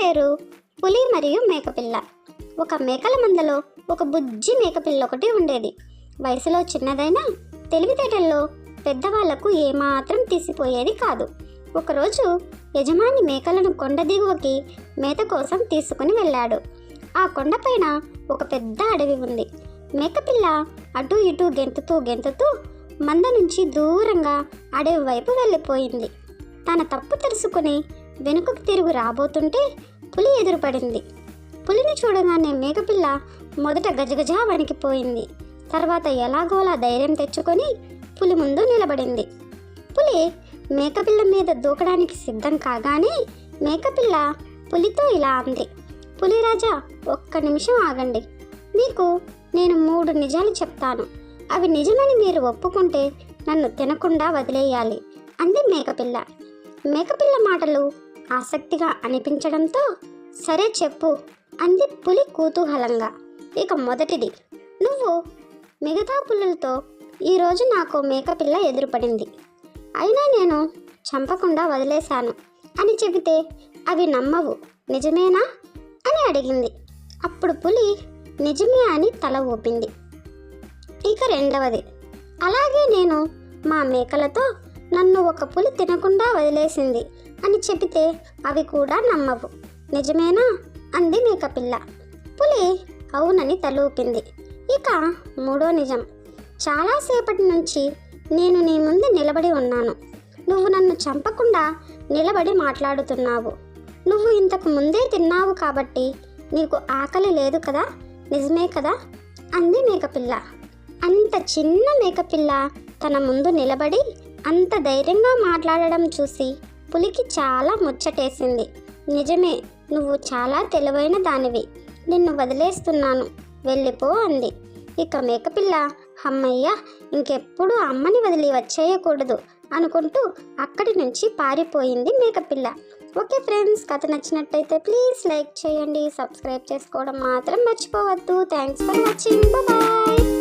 పేరు? పులి మరియు మేకపిల్ల. ఒక మేకల మందలో ఒక బుజ్జి మేకపిల్ల ఒకటి ఉండేది. వయసులో చిన్నదైనా తెలివితేటల్లో పెద్దవాళ్ళకు ఏమాత్రం తీసిపోయేది కాదు. ఒకరోజు యజమాని మేకలను కొండ దిగువకి మేత కోసం తీసుకుని వెళ్ళాడు. ఆ కొండపైన ఒక పెద్ద అడవి ఉంది. మేకపిల్ల అటు ఇటు గెంతుతూ గెంతుతూ మంద నుంచి దూరంగా అడవి వైపు వెళ్ళిపోయింది. తన తప్పు తెలుసుకుని వెనుకకు తిరుగు రాబోతుంటే పులి ఎదురుపడింది. పులిని చూడగానే మేకపిల్ల మొదట గజగజా వణికిపోయింది. తర్వాత ఎలాగోలా ధైర్యం తెచ్చుకొని పులి ముందు నిలబడింది. పులి మేకపిల్ల మీద దూకడానికి సిద్ధం కాగానే మేకపిల్ల పులితో ఇలా అంది. పులిరాజా ఒక్క నిమిషం ఆగండి. మీకు నేను మూడు నిజాలు చెప్తాను. అవి నిజమని మీరు ఒప్పుకుంటే నన్ను తినకుండా వదిలేయాలి అంది మేకపిల్ల. మేకపిల్ల మాటలు ఆసక్తిగా అనిపించడంతో సరే చెప్పు అంది పులి కుతూహలంగా. ఇక మొదటిది నువ్వు మిగతా పులులతో ఈరోజు నాకు మేకపిల్ల ఎదురుపడింది. అయినా నేను చంపకుండా వదిలేశాను అని చెబితే అవి నమ్మవు నిజమేనా అని అడిగింది. అప్పుడు పులి నిజమే అని తల ఊపింది. ఇక రెండవది అలాగే నేను మా మేకలతో నన్ను ఒక పులి తినకుండా వదిలేసింది. అని చెబితే అవి కూడా నమ్మవు. నిజమేనా? అంది మేకపిల్ల పులి అవునని తలూపింది. ఇక మూడో నిజం. చాలాసేపటి నుంచి నేను నీ ముందు నిలబడి ఉన్నాను. నువ్వు నన్ను చంపకుండా నిలబడి మాట్లాడుతున్నావు. నువ్వు ఇంతకు ముందే తిన్నావు కాబట్టి నీకు ఆకలి లేదు కదా? నిజమే కదా? అంది మేకపిల్ల అంత చిన్న మేకపిల్ల తన ముందు నిలబడి అంత ధైర్యంగా మాట్లాడడం చూసి పులికి చాలా ముచ్చటేసింది. నిజమే నువ్వు చాలా తెలివైన దానివి. నిన్ను వదిలేస్తున్నాను. వెళ్ళిపో అంది. ఇక మేకపిల్ల అమ్మయ్య ఇంకెప్పుడు అమ్మని వదిలి వచ్చేయకూడదు అనుకుంటూ అక్కడి నుంచి పారిపోయింది మేకపిల్ల. ఓకే ఫ్రెండ్స్ కథ నచ్చినట్టయితే ప్లీజ్ లైక్ చేయండి సబ్స్క్రైబ్ చేసుకోవడం మాత్రం మర్చిపోవద్దు. Thanks for watching. బాయ్